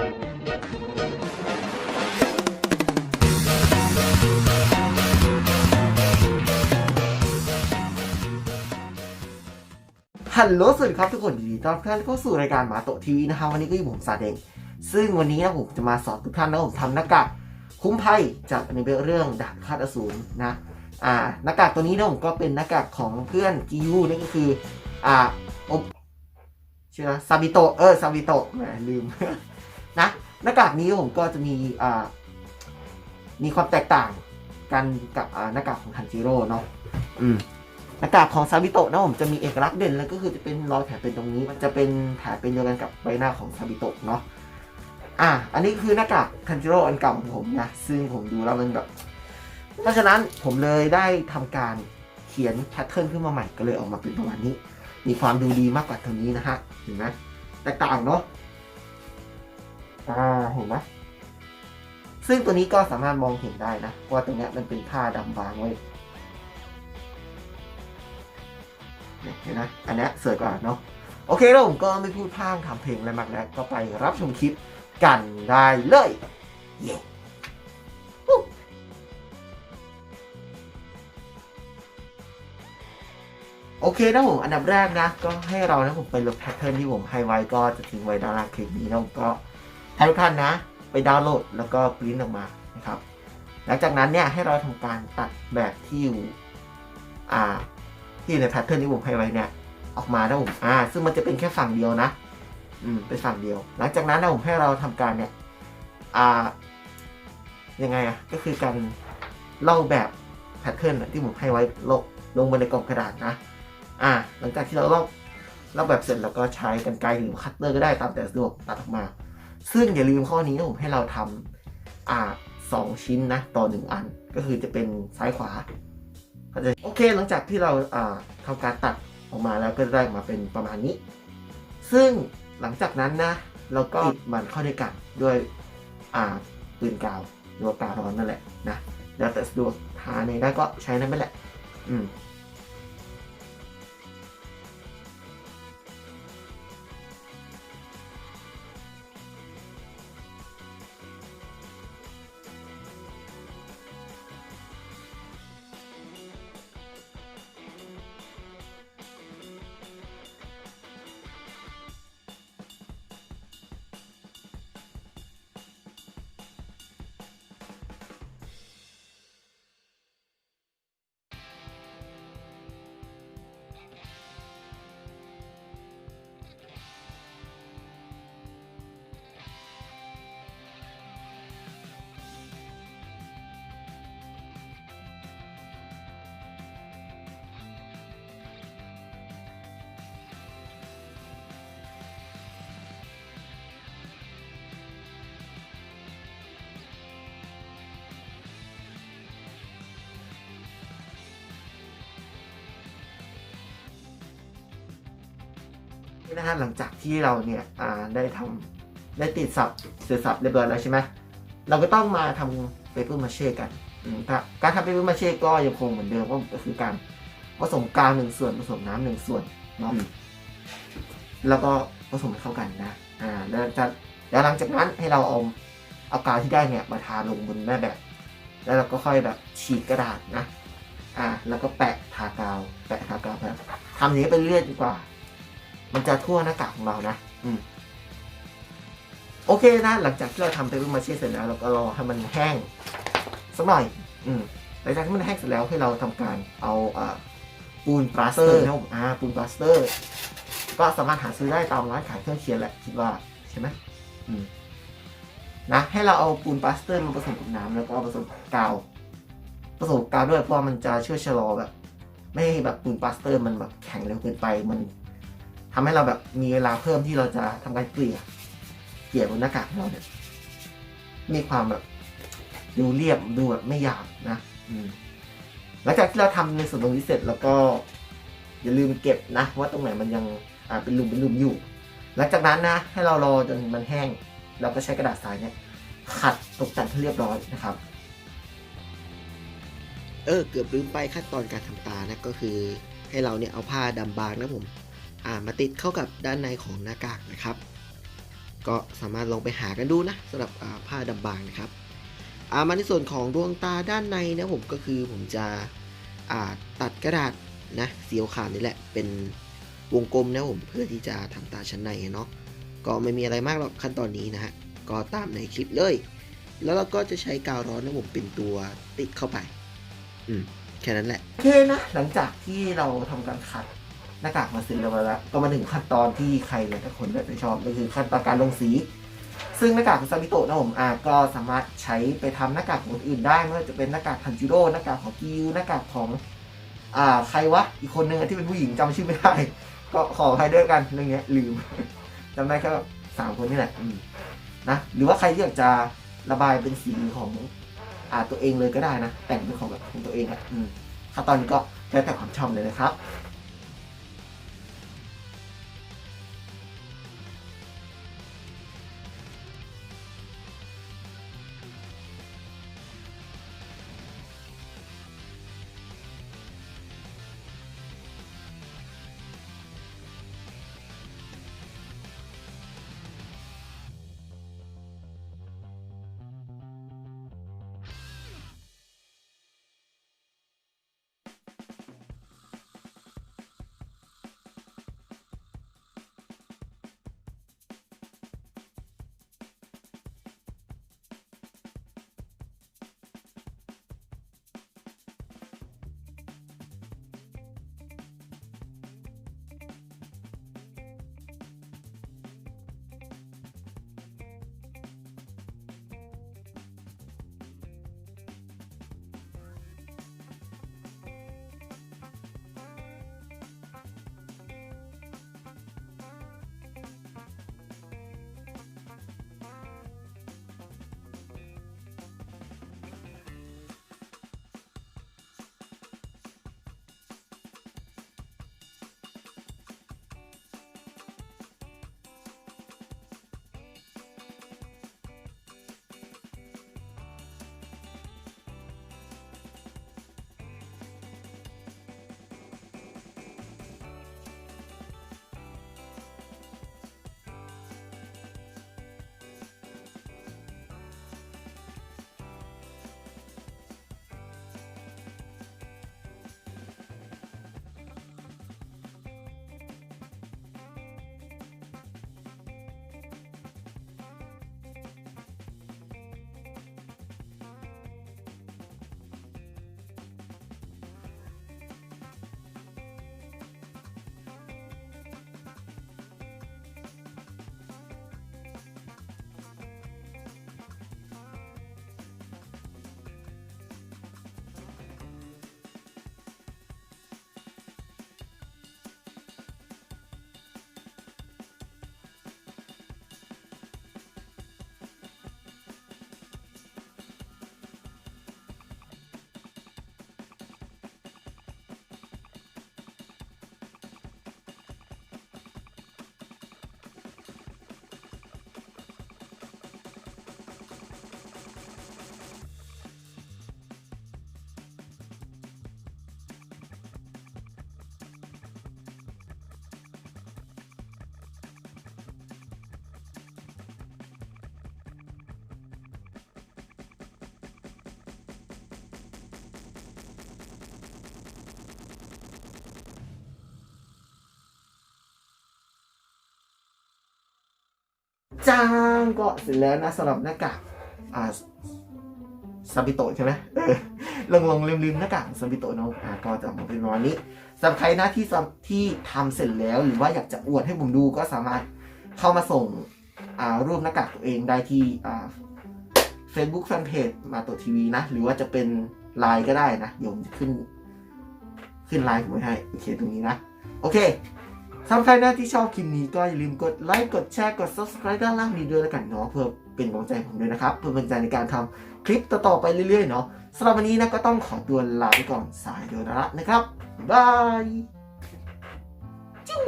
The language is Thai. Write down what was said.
ฮัลโหลสวัสดีครับทุกคนยินดีต้อนรับทุกท่านเข้าสู่รายการหมาโตทีวีนะครับวันนี้ก็อยู่ผมซาเดงซึ่งวันนี้นะผมจะมาสอนทุกท่านนะผมทำหน้ากากคุ้มภัยจากในเรื่องดาบคาดอสูรนะอ่าหน้ากากตัวนี้นะผมก็เป็นหน้ากากของเพื่อนกิยูนั่นก็คืออ่าอบชื่ออะซาบิโตเออซาบิโตแหมลืม นะหน้ากากนี้ผมก็จะมีอ่ามีความแตกต่างกันกับอ่าหน้ากากของทันจิโร่เนาะอืมหน้ากากของซาบิโตะนะผมจะมีเอกลักษณ์เด่นแล้วก็คือจะเป็นรอยแผลเป็นตรงนี้มันจะเป็นแผลเป็นเดียวกันกับใบหน้าของซาบิโตะเนาะอะอันนี้คือหน้ากากทันจิโร่อันเก่าของผมนะซึ่งผมดูแล้วมันแบบเพราะฉะนั้นผมเลยได้ทำการเขียนแพทเทิร์นขึ้นมาใหม่ก็เลยออกมาเป็นประมาณนี้ มีความดูดีมากกว่าตัวนี้นะฮะเห็นไหมแตกต่างเนาะ อ่าเห็นไหมซึ่งตัวนี้ก็สามารถมองเห็นได้นะว่าตัวเนี้มันเป็นผ้าดำบางไว้เนี่ยเห็นนะอันนี้สวยกว่าเนาะโอเคแล้วผมก็ไม่พูดพร่างทำเพลงอะไรมากแล้วก็ไปรับชมคลิปกันได้เลยเย้โอเคนะผมอันดับแรกนะ ก็ให้เรานะผมไปลบแพทเทิร์นที่ผมให้ไว้ก็จะทิ้งไว้ด้านล่างคลิปนี้นะผมก็ ให้ทุกท่านนะ ไปดาวน์โหลดแล้วก็ปริ้นออกมานะครับ หลังจากนั้นเนี่ยให้เราทำการตัดแบบที่อยู่อ่าที่ในแพทเทิร์นที่ผมให้ไว้เนี่ย ออกมานะผมอ่า ซึ่งมันจะเป็นแค่ฝั่งเดียวนะ อืมเป็นฝั่งเดียว หลังจากนั้นนะผมให้เราทำการเนี่ย อ่า ยังไงอะก็คือการเล่าแบบแพทเทิร์นที่ผมให้ไว้ลงลงบนในกล่องกระดาษนะ อ่า หลังจากที่เราเล่าเล่าแบบเสร็จแล้วก็ใช้กันไกรหรือคัตเตอร์ก็ได้ตามแต่สะดวกตัดออกมา ซึ่งอย่าลืมข้อนี้นะผมให้เราทำอ่าสองชิ้นนะต่อหนึ่งอันก็คือจะเป็นซ้ายขวาเข้าใจโอเคหลังจากที่เราอ่าทำการตัดออกมาแล้วก็จะได้มาเป็นประมาณนี้ ซึ่งหลังจากนั้นนะเราก็ติดมันเข้าด้วยกันด้วยอ่าปืนกาวหรือว่ากาวร้อนนั่นแหละนะแล้วแต่สะดวกหาในได้ก็ใช้นั่นไปแหละ อืม นี่นะฮะหลังจากที่เราเนี่ยอ่าได้ทำได้ติดสับเสือสับเรียบร้อยแล้วใช่ไหมเราก็ต้องมาทำเปเปอร์มาเช่กันอืมครับการทำเปเปอร์มาเช่ก็ยังคงเหมือนเดิมก็คือการผสมกาวหนึ่งส่วนผสมน้ำหนึ่งส่วนเนาะแล้วก็ผสมให้เข้ากันนะอ่าแล้วจะแล้วหลังจากนั้นให้เราเอาเอากาวที่ได้เนี่ยมาทาลงบนแม่แบบ แล้วเราก็ค่อยแบบฉีกกระดาษนะ อ่า แล้วก็แปะทากาว แปะทากาวแบบทำอย่างนี้ไปเรื่อยดีกว่า มันจะทั่วหน้ากากของเรานะ อืมโอเคนะ หลังจากที่เราทำเปเปอร์มาเช่เสร็จแล้วเราก็รอให้มันแห้งสักหน่อย อืมหลังจากที่มันแห้งเสร็จแล้วให้เราทำการเอาอ่าปูนปลาสเตอร์นะผมอ่าปูนปลาสเตอร์ ก็สามารถหาซื้อได้ตามร้านขายเครื่องเคียงแหละคิดว่าใช่ไหมอืมนะให้เราเอาปูนปลาสเตอร์มาผสมกับน้ำแล้วก็ผสมกับกาวผสมกับกาวด้วยเพราะว่ามันจะช่วยชะลอแบบ ไม่ให้แบบปูนปลาสเตอร์มันแบบแข็งเร็วเกินไป มัน ทำให้เราแบบมีเวลาเพิ่มที่เราจะทำการเกลี่ย เกลี่ยบนหน้ากากเราเนี่ย มีความแบบดูเรียบดูแบบไม่หยาบนะ อืมหลังจากที่เราทำในส่วนตรงนี้เสร็จแล้วก็ อย่าลืมเก็บนะว่าตรงไหนมันยังอ่าเป็นหลุมเป็นหลุมอยู่ หลังจากนั้นนะ ให้เรารอจนมันแห้งแล้วก็ใช้กระดาษทรายเนี่ย ขัดตกแต่งให้เรียบร้อยนะครับ เออเกือบลืมไปขั้นตอนการทำตานะก็คือให้เราเนี่ยเอาผ้าดำบางนะผม มาติดเข้ากับด้านในของหน้ากากนะครับ ก็สามารถลองไปหากันดูนะสำหรับผ้าดำบางนะครับามาในส่วนของดวงตาด้านในนะผมก็คือผมจะตัดกระดาษนะสีขาวนี่แหละเป็นวงกลมนะผมเพื่อที่จะทำตาชั้นในเนาะก็ไม่มีอะไรมากหรอกขั้นตอนนี้นะฮะก็ตามในคลิปเลย แล้วเราก็จะใช้กาวร้อนนะผมเป็นตัวติดเข้าไป อืมแค่นั้นแหละโอเคนะหลังจากที่เราทำการขัด หน้ากากมาเสร็จแล้วแล้วก็มาถึงขั้นตอนที่ใครหลายคนน่าจะชอบก็คือขั้นตอนการลงสี ซึ่งหน้ากากซาบิโตะนะผมอ่าก็สามารถใช้ไปทำหน้ากากของคนอื่นได้ไม่ว่าจะเป็นหน้ากากทันจิโร่หน้ากากของกิวหน้ากากของอ่าใครวะอีกคนนึงที่เป็นผู้หญิงจำชื่อไม่ได้ ก็ขอใครด้วยกันเรื่องเนี้ยลืมจำได้แค่สามคนนี่แหละนะหรือว่าใครที่อยากจะระบายเป็นสีของอ่าตัวเองเลยก็ได้นะ แต่งเป็นของแบบของตัวเองอะอืมขั้นตอนนี้ก็แล้วแต่ความชอบเลยนะครับ จ้างก็เสร็จแล้วนะสำหรับหน้ากากอ่าซาบิโตะใช่ไหมเออลงลงลืมลืมหน้ากากซาบิโตะเนาะอ่าก็จะมาเป็นประมาณนี้สำหรับใครนะที่ที่ทำเสร็จแล้ว หรือว่าอยากจะอวดให้ผมดูก็สามารถเข้ามาส่งอ่ารูปหน้ากากตัวเองได้ที่อ่า Facebook Fanpage มาตัวทีวีนะ หรือว่าจะเป็นไลน์ก็ได้นะเดี๋ยมจะขึ้น ขึ้นไลน์ผมให้ โอเคตรงนี้นะ โอเค ทำหรับใครนะที่ชอบคลิปนี้ก็อย่าลืมกดไลค์ กดแชร์ กด subscribe ด้านล่างนี้ด้วยแล้วกันเนาะเพื่อเป็นกำลังใจผมด้วยนะครับ เพื่อเป็นกำลังใจในการทำคลิปต่อๆไปเรื่อยๆเนาะสำหรับวันนี้นะก็ต้องขอตัวลาไปก่อนสายเดียวนะนะครับบายบายจิ้ว